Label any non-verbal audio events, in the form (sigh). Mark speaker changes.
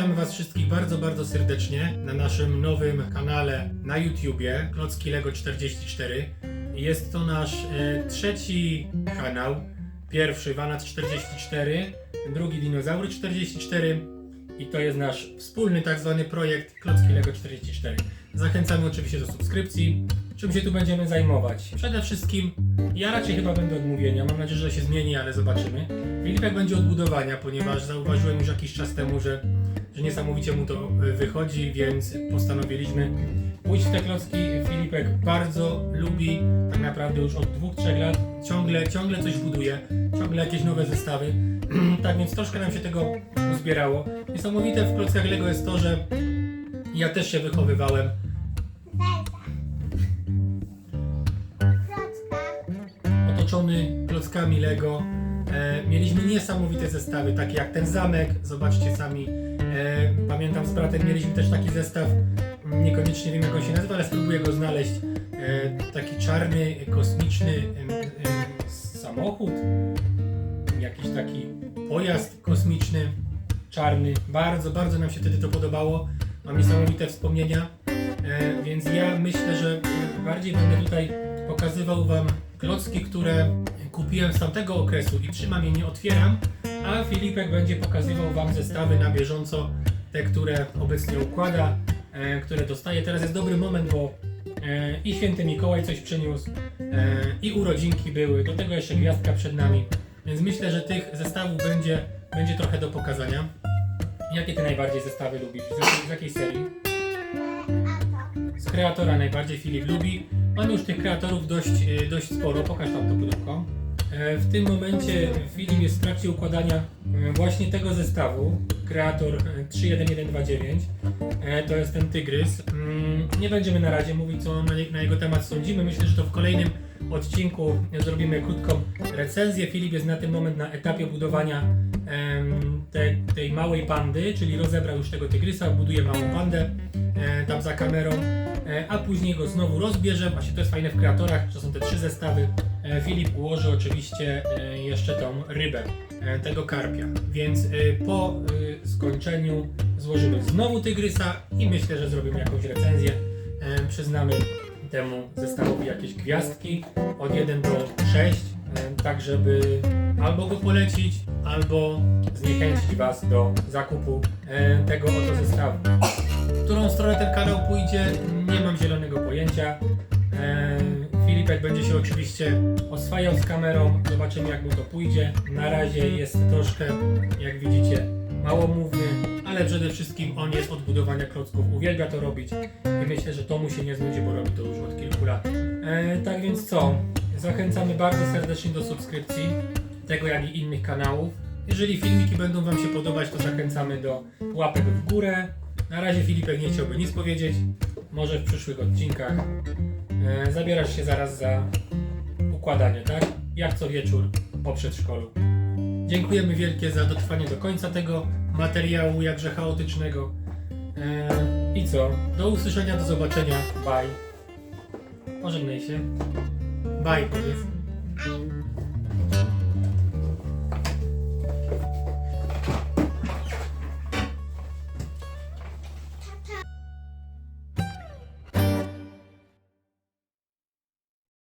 Speaker 1: Witamy Was wszystkich bardzo, bardzo serdecznie na naszym nowym kanale na YouTubie Klocki Lego 44. Jest to nasz e, trzeci kanał. Pierwszy Wanat 44, drugi Dinozaury 44 i to jest nasz wspólny tak zwany projekt Klocki Lego 44. Zachęcamy oczywiście do subskrypcji. Czym się tu będziemy zajmować? Przede wszystkim ja raczej chyba będę od mówienia. Mam nadzieję, że się zmieni, ale zobaczymy. Filipek będzie od budowania, ponieważ zauważyłem już jakiś czas temu, że, że niesamowicie mu to e, wychodzi, więc postanowiliśmy pójść w te klocki. Filipek bardzo lubi, tak naprawdę już od dwóch, trzech lat, ciągle, ciągle coś buduje, ciągle jakieś nowe zestawy. (clears throat) tak więc troszkę nam się tego uzbierało. Niesamowite w klockach Lego jest to, że ja też się wychowywałem otoczony klockami Lego. E, mieliśmy niesamowite zestawy, takie jak ten zamek, zobaczcie sami. E, pamiętam z bratem mieliśmy też taki zestaw, niekoniecznie wiem jak on się nazywa, ale spróbuję go znaleźć. E, taki czarny, kosmiczny samochód, jakiś taki pojazd kosmiczny, czarny. Bardzo, bardzo nam się wtedy to podobało. Mam niesamowite wspomnienia, e, więc ja myślę, że bardziej będę tutaj pokazywał Wam klocki, które kupiłem z tamtego okresu i trzymam je, nie otwieram, a Filipek będzie pokazywał Wam zestawy na bieżąco, te, które obecnie układa, e, które dostaje. Teraz jest dobry moment, bo e, i święty Mikołaj coś przyniósł, e, i urodzinki były, do tego jeszcze gwiazdka przed nami, więc myślę, że tych zestawów będzie, będzie trochę do pokazania. Jakie Ty najbardziej zestawy lubisz? Z z jakiej serii? Z kreatora najbardziej Filip lubi. Mamy już tych kreatorów dość, e, dość sporo. Pokaż tam to pudełko. E, W tym momencie Filip jest w trakcie układania e, właśnie tego zestawu. Kreator e, 31129. E, To jest ten tygrys. Mm, Nie będziemy na razie mówić, co na, jego temat sądzimy. Myślę, że to w kolejnym odcinku zrobimy krótką recenzję. Filip jest na ten moment na etapie budowania te, tej małej pandy, czyli rozebrał już tego tygrysa, buduje małą pandę tam za kamerą, a później go znowu rozbierze. Właśnie to jest fajne w kreatorach, że są te trzy zestawy. E, Filip ułoży oczywiście e, jeszcze tą rybę, e, tego karpia. Więc po skończeniu złożymy znowu tygrysa i myślę, że zrobimy jakąś recenzję. Przyznamy temu zestawowi jakieś gwiazdki od 1 do 6, e, tak żeby albo go polecić, albo zniechęcić Was do zakupu tego oto zestawu. W którą stronę ten kanał pójdzie, nie mam zielonego pojęcia. Filipek będzie się oczywiście oswajał z kamerą, zobaczymy jak mu to pójdzie. Na razie jest troszkę, jak widzicie, małomówny, ale przede wszystkim on jest od budowania klocków, uwielbia to robić i myślę, że to mu się nie znudzi, bo robi to już od kilku lat. E, tak więc co? Zachęcamy bardzo serdecznie do subskrypcji tego, jak i innych kanałów. Jeżeli filmiki będą Wam się podobać, to zachęcamy do łapek w górę. Na razie Filipek nie chciałby nic powiedzieć. Może w przyszłych odcinkach. E, zabierasz się zaraz za układanie, tak? Jak co wieczór po przedszkolu. Dziękujemy wielkie za dotrwanie do końca tego materiału, jakże chaotycznego. E, I co? Do usłyszenia, do zobaczenia. Bye. Pożegnaj się. Bye, powiedz.